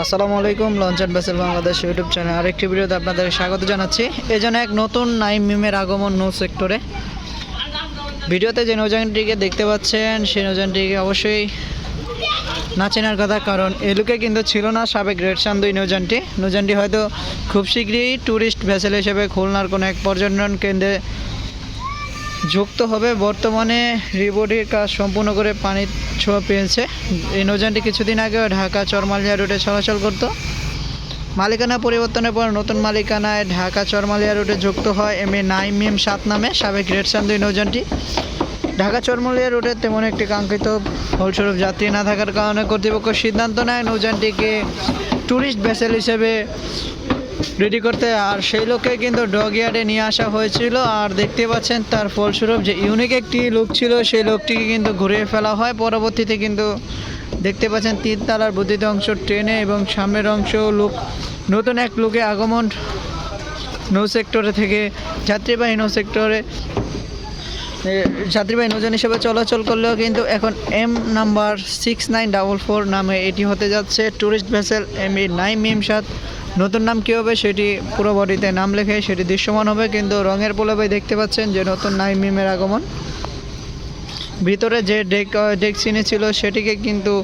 আসসালামু আলাইকুম launch and vessel Bangladesh YouTube channel আরেকটি ভিডিওতে আপনাদের স্বাগত জানাচ্ছি। এই জন্য এক নতুন নাইম মিমের আগমন নো সেক্টরে ভিডিওতে যে নৌজানটিকে দেখতে পাচ্ছেন সেই নৌজানটিকে অবশ্যই না চেনার কথা, কারণ এলুকে কিন্তু ছিল না সাবেক গ্রেট সান দুই নৌজানটি নৌজানটি হয়তো খুব শীঘ্রই ট্যুরিস্ট ভেসেল হিসেবে খুলনার কোনো এক পর্যটন কেন্দ্রে যুক্ত হবে। বর্তমানে রিবোডির কাজ সম্পূর্ণ করে পানির ছোঁয়া পেয়েছে। এই নৌযানটি কিছুদিন আগেও ঢাকা চরমালিয়া রুটে চলাচল করত। মালিকানা পরিবর্তনের পর নতুন মালিকানায় ঢাকা চরমালিয়া রুটে যুক্ত হয় এম এ নাইম মিম সাত নামে, সাবেক গ্রেট সান দুই নৌযানটি। ঢাকা চরমালিয়া রুটে তেমন একটি কাঙ্ক্ষিত ফলস্বরূপ যাত্রী না থাকার কারণে কর্তৃপক্ষ সিদ্ধান্ত নেয় নৌযানটিকে ট্যুরিস্ট ভেসেল হিসেবে রেডি করতে। আর সেই লোককে কিন্তু ডগ ইয়ার্ডে নিয়ে আসা হয়েছিল। আর দেখতে পাচ্ছেন তার ফলস্বরূপ যে ইউনিক একটি লোক ছিল, সেই লোকটিকে কিন্তু ঘুরিয়ে ফেলা হয়। পরবর্তীতে কিন্তু দেখতে পাচ্ছেন তিন তালার বুদ্ধিত অংশ ট্রেনে এবং সামনের অংশ লোক নতুন এক লোকে আগমন নৌ সেক্টরে থেকে যাত্রীবাহী নৌ সেক্টরে যাত্রীবাহী নৌযান হিসেবে চলাচল করলেও কিন্তু এখন M number six nine double four নামে এটি হতে যাচ্ছে। Tourist vessel M A nine Mim সাত নতুন নাম কী হবে সেটি পুরো বডিতে নাম লেখে সেটি দৃশ্যমান হবে, কিন্তু রঙের পোলাবে দেখতে পাচ্ছেন যে নতুন নাই মিমের আগমন। ভিতরে যে ডেক ডেক সিনে ছিল সেটিকে কিন্তু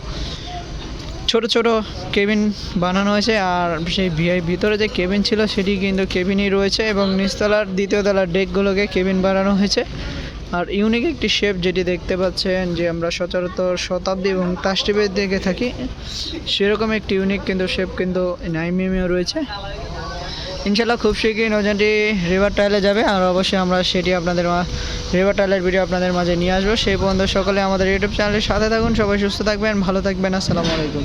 ছোট ছোট কেবিন বানানো হয়েছে, আর সেই ভিআই ভিতরে যে কেবিন ছিল সেটি কিন্তু কেবিনই রয়েছে এবং নিচতলার দ্বিতীয় তলার ডেকগুলোকে কেবিন বানানো হয়েছে। আর ইউনিক একটি শেপ যেটি দেখতে পাচ্ছেন যে আমরা সচরাচর শতাব্দী এবং তাস্টিপের দেখে থাকি, সেরকম একটি ইউনিক কিন্তু শেপ কিন্তু নাইমিমেও রয়েছে। ইনশাল্লাহ খুব শীঘ্রই নৌজানটি রিভার টাইলে যাবে, আর অবশ্যই আমরা সেটি আপনাদের রিভার টাইলের ভিডিও আপনাদের মাঝে নিয়ে আসব। সেই পর্যন্ত সকলে আমাদের ইউটিউব চ্যানেলের সাথে থাকুন, সবাই সুস্থ থাকবেন, ভালো থাকবেন, আসসালামু আলাইকুম।